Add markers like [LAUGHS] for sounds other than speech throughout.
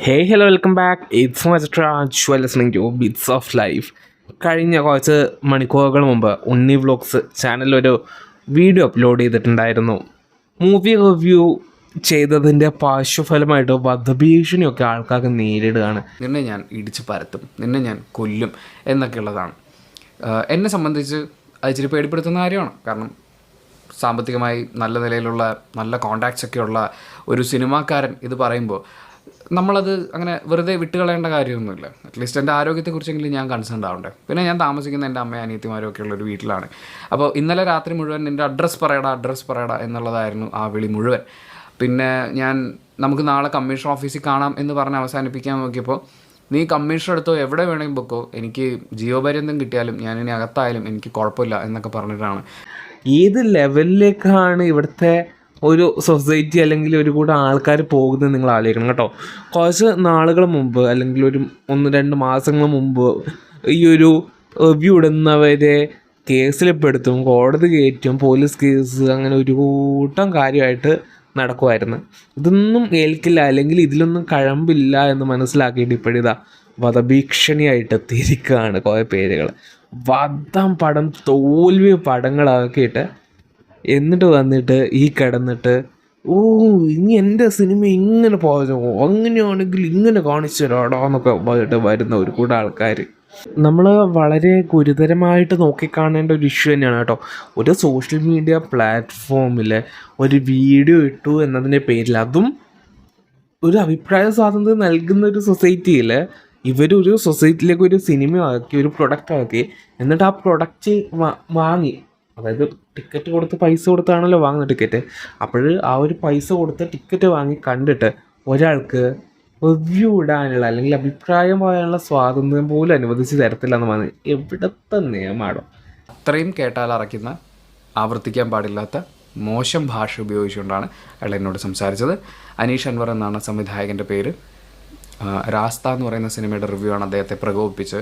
Hey hello welcome back it's listening to bits of life കഴിഞ്ഞ കുറച്ച് മണിക്കൂറുകൾ മുമ്പ് ഉണ്ണി വ്ലോഗ്സ് ചാനലിലൊരു വീഡിയോ അപ്ലോഡ് ചെയ്തിട്ടുണ്ടായിരുന്നു. മൂവി റിവ്യൂ ചെയ്തതിന്റെ പാർശ്വഫലമായിട്ട് വധഭീഷണിയൊക്കെ ആൾക്കാർക്ക് നേരിടുകയാണ്. നിന്നെ ഞാൻ ഇടിച്ച് പരത്തും നിന്നെ ഞാൻ കൊല്ലും എന്നൊക്കെയുള്ളതാണ്. എന്നെ സംബന്ധിച്ച് അത് ഇച്ചിരി പേടിപ്പെടുത്തുന്ന കാര്യമാണ്. കാരണം സാമ്പത്തികമായി നല്ല നിലയിലുള്ള നല്ല കോണ്ടാക്ട്സ് ഒക്കെ ഉള്ള ഒരു സിനിമാക്കാരൻ ഇത് പറയുമ്പോൾ നമ്മളത് അങ്ങനെ വെറുതെ വിട്ടുകളയേണ്ട കാര്യമൊന്നുമില്ല. അറ്റ്ലീസ്റ്റ് എന്റെ ആരോഗ്യത്തെക്കുറിച്ചെങ്കിലും ഞാൻ കൺസേൺ ആവണ്ടേ. പിന്നെ ഞാൻ താമസിക്കുന്ന എന്റെ അമ്മയും അനിയത്തിമാരും ഒക്കെ ഉള്ളൊരു വീട്ടിലാണ്. അപ്പോൾ ഇന്നലെ രാത്രി മുഴുവൻ എന്റെ അഡ്രസ്സ് പറയടാ അഡ്രസ്സ് പറയടാ എന്നുള്ളതായിരുന്നു ആ വിളി മുഴുവൻ. പിന്നെ ഞാൻ നമുക്ക് നാളെ കമ്മീഷൻ ഓഫീസിൽ കാണാം എന്ന് പറഞ്ഞ് അവസാനിപ്പിക്കാൻ നോക്കിയപ്പോൾ നീ കമ്മീഷൻ എടുത്തോ എവിടെ വേണമെങ്കിലും പൊക്കോ. എനിക്ക് ജീവപര്യന്തം കിട്ടിയാലും ഞാൻ ഇനി അകത്തായാലും എനിക്ക് കുഴപ്പമില്ല എന്നൊക്കെ പറഞ്ഞിട്ടാണ്. ഏത് ലെവലിലേക്കാണ് ഇവിടുത്തെ ഒരു സൊസൈറ്റി അല്ലെങ്കിൽ ഒരു കൂട്ടം ആൾക്കാർ പോകുന്നത് നിങ്ങൾ ആലോചിക്കണം കേട്ടോ. കുറച്ച് നാളുകൾ മുമ്പ് അല്ലെങ്കിൽ ഒരു ഒന്ന് രണ്ട് മാസങ്ങൾ മുമ്പ് ഈ ഒരു റിവ്യൂ ഇടുന്നവരെ കേസിൽപ്പെടുത്തും കോടതി കയറ്റും പോലീസ് കേസ് അങ്ങനെ ഒരു കൂട്ടം കാര്യമായിട്ട് നടക്കുമായിരുന്നു. ഇതൊന്നും ഏൽക്കില്ല അല്ലെങ്കിൽ ഇതിലൊന്നും കഴമ്പില്ല എന്ന് മനസ്സിലാക്കിയിട്ട് ഇപ്പോഴിതാ വധഭീഷണിയായിട്ട് എത്തിയിരിക്കുകയാണ് കുറേ പേരുകൾ. വധം പടം തോൽവി പടങ്ങളാക്കിയിട്ട് എന്നിട്ട് വന്നിട്ട് ഈ കിടന്നിട്ട് ഓ ഇനി എന്റെ സിനിമ ഇങ്ങനെ പോയോ അങ്ങനെയാണെങ്കിൽ ഇങ്ങനെ കാണിച്ചു തരാടോ എന്നൊക്കെ പറഞ്ഞിട്ട് വരുന്ന ഒരു കൂടെ ആൾക്കാർ നമ്മൾ വളരെ ഗുരുതരമായിട്ട് നോക്കിക്കാണേണ്ട ഒരു ഇഷ്യൂ തന്നെയാണ് കേട്ടോ. ഒരു സോഷ്യൽ മീഡിയ പ്ലാറ്റ്ഫോമിൽ ഒരു വീഡിയോ ഇട്ടു എന്നതിന്റെ പേരിൽ അതും ഒരു അഭിപ്രായ സ്വാതന്ത്ര്യം നൽകുന്ന ഒരു സൊസൈറ്റിയിൽ ഇവരൊരു സൊസൈറ്റിയിലേക്ക് ഒരു സിനിമ ആക്കി ഒരു പ്രൊഡക്റ്റ് ആക്കി എന്നിട്ട് ആ പ്രൊഡക്റ്റ് വാങ്ങി. അതായത് ടിക്കറ്റ് കൊടുത്ത് പൈസ കൊടുത്താണല്ലോ വാങ്ങുന്ന ടിക്കറ്റ് അപ്പോൾ ആ ഒരു പൈസ കൊടുത്ത് ടിക്കറ്റ് വാങ്ങി കണ്ടിട്ട് ഒരാൾക്ക് റിവ്യൂ ഇടാനുള്ള അല്ലെങ്കിൽ അഭിപ്രായം പറയാനുള്ള സ്വാതന്ത്ര്യം പോലും അനുവദിച്ച് തരത്തില്ല എന്ന് പറഞ്ഞ് എവിടത്തെ നിയമാണോ അത്രയും കേട്ടാൽ അറയ്ക്കുന്ന ആവർത്തിക്കാൻ പാടില്ലാത്ത മോശം ഭാഷ ഉപയോഗിച്ചുകൊണ്ടാണ് അയാൾ എന്നോട് സംസാരിച്ചത്. അനീഷ് അൻവർ എന്നാണ് സംവിധായകന്റെ പേര്. രാസ്ത എന്ന് പറയുന്ന സിനിമയുടെ റിവ്യൂ ആണ് അദ്ദേഹത്തെ പ്രകോപിപ്പിച്ച്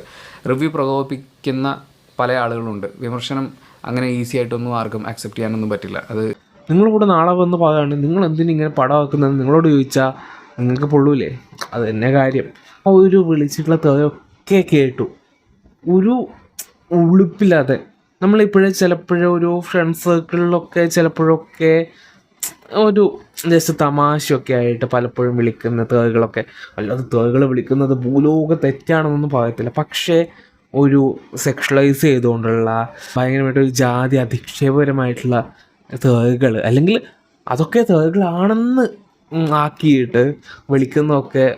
റിവ്യൂ പ്രകോപിപ്പിക്കുന്ന പല ആളുകളുണ്ട്. വിമർശനം അങ്ങനെ ഈസി ആയിട്ടൊന്നും ആർക്കും അക്സെപ്റ്റ് ചെയ്യാനൊന്നും പറ്റില്ല. അത് നിങ്ങളിവിടെ നാളെ വന്ന് പറയുകയാണ് നിങ്ങൾ എന്തിനാ ഇങ്ങനെ പടം ആക്കുന്നത് നിങ്ങളോട് ചോദിച്ചാൽ നിങ്ങൾക്ക് പൊള്ളൂലേ? അത് തന്നെ കാര്യം. ആ ഒരു വിളിച്ചിട്ടുള്ള തെറിയൊക്കെ കേട്ടു. ഒരു ഉളുപ്പില്ലാതെ. നമ്മളിപ്പോഴേ ചിലപ്പോഴേ ഒരു ഫ്രണ്ട് സർക്കിളിലൊക്കെ ചിലപ്പോഴൊക്കെ ഒരു ജസ്റ്റ് തമാശയൊക്കെ ആയിട്ട് പലപ്പോഴും വിളിക്കുന്ന തേകളൊക്കെ അല്ലാതെ തേകൾ വിളിക്കുന്നത് ഭൂലോക തെറ്റാണെന്നൊന്നും പറയത്തില്ല. പക്ഷേ ഒരു സെക്ഷലൈസ് ചെയ്തുകൊണ്ടുള്ള ഭയങ്കരമായിട്ട് ഒരു ജാതി അധിക്ഷേപകരമായിട്ടുള്ള തേകൾ അല്ലെങ്കിൽ അതൊക്കെ തേകളാണെന്ന് ആക്കിയിട്ട് വിളിക്കുന്നതൊക്കെ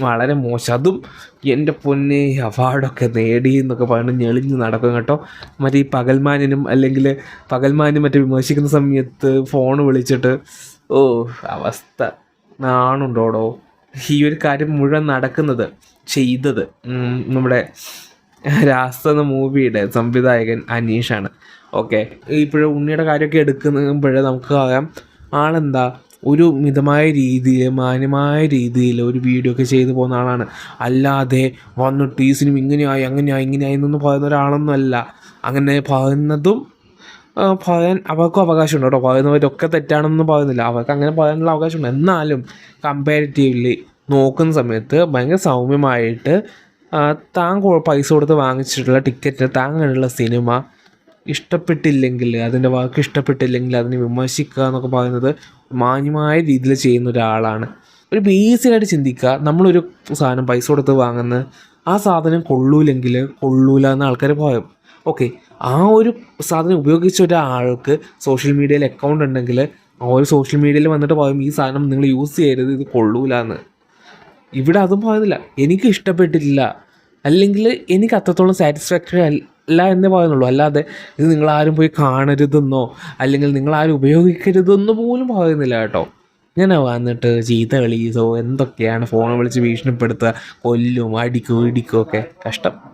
വളരെ മോശം. അതും എന്റെ പൊന്നെ അവാർഡൊക്കെ നേടി എന്നൊക്കെ പറഞ്ഞ് ഞെളിഞ്ഞ് നടക്കും കേട്ടോ. മറ്റേ ഈ പകൽമാനിനും അല്ലെങ്കിൽ പകൽമാനും മറ്റേ വിമർശിക്കുന്ന സമയത്ത് ഫോൺ വിളിച്ചിട്ട് ഓ അവസ്ഥ നാണുണ്ടോടോ? ഈ ഒരു കാര്യം മുഴുവൻ നടക്കുന്നത് ചെയ്തത് നമ്മുടെ [LAUGHS] രാസ്ത എന്ന മൂവിയുടെ സംവിധായകൻ അനീഷാണ്. ഓക്കെ ഇപ്പോഴും ഉണ്ണിയുടെ കാര്യമൊക്കെ എടുക്കുമ്പോഴേ നമുക്ക് അറിയാം ആളെന്താ? ഒരു മിതമായ രീതിയിൽ മാന്യമായ രീതിയിൽ ഒരു വീഡിയോ ഒക്കെ ചെയ്തു പോകുന്ന ആളാണ്. അല്ലാതെ വന്നിട്ട് ഈ സിനിമ ഇങ്ങനെയായി അങ്ങനെയായി ഇങ്ങനെയായി എന്നൊന്നും പറയുന്ന ഒരാളൊന്നും അല്ല അങ്ങനെ പറയുന്നതും പറയാൻ അവർക്കും അവകാശമുണ്ട് കേട്ടോ. പറയുന്നവരൊക്കെ തെറ്റാണെന്ന് പറയുന്നില്ല. അവർക്ക് അങ്ങനെ പറയാനുള്ള അവകാശമുണ്ട്. എന്നാലും കമ്പാരിറ്റീവ്ലി നോക്കുന്ന സമയത്ത് ഭയങ്കര സൗമ്യമായിട്ട് താൻ പൈസ കൊടുത്ത് വാങ്ങിച്ചിട്ടുള്ള ടിക്കറ്റ് താൻ സിനിമ ഇഷ്ടപ്പെട്ടില്ലെങ്കിൽ അതിന്റെ വാക്ക് ഇഷ്ടപ്പെട്ടില്ലെങ്കിൽ അതിനെ വിമർശിക്കുക എന്നൊക്കെ പറയുന്നത് മാന്യമായ രീതിയിൽ ചെയ്യുന്ന ഒരാളാണ്. ഒരു ബേസിക്കായിട്ട് ചിന്തിക്കുക നമ്മളൊരു സാധനം പൈസ കൊടുത്ത് വാങ്ങുന്ന ആ സാധനം കൊള്ളൂലെങ്കിൽ കൊള്ളൂല എന്ന് ആൾക്കാർ പറയും. ഓക്കെ ആ ഒരു സാധനം ഉപയോഗിച്ച ഒരാൾക്ക് സോഷ്യൽ മീഡിയയിൽ അക്കൗണ്ട് ഉണ്ടെങ്കിൽ ആ ഒരു സോഷ്യൽ മീഡിയയിൽ വന്നിട്ട് പറയും ഈ സാധനം നിങ്ങൾ യൂസ് ചെയ്യരുത് ഇത് കൊള്ളൂല എന്ന്. ഇവിടെ അതും പറയുന്നില്ല എനിക്ക് ഇഷ്ടപ്പെട്ടിട്ടില്ല അല്ലെങ്കിൽ എനിക്ക് അത്രത്തോളം സാറ്റിസ്ഫാക്ടറി അല്ല എന്നേ പറയുന്നുള്ളൂ. അല്ലാതെ ഇത് നിങ്ങളാരും പോയി കാണരുതെന്നോ അല്ലെങ്കിൽ നിങ്ങളാരും ഉപയോഗിക്കരുതെന്ന് പോലും പറയുന്നില്ല കേട്ടോ. ഇങ്ങനെ വന്നിട്ട് ചീത്ത കളീസോ എന്തൊക്കെയാണ് ഫോൺ വിളിച്ച് ഭീഷണിപ്പെടുത്തുക കൊല്ലും അടിക്കും ഇടിക്കും ഒക്കെ. കഷ്ടം.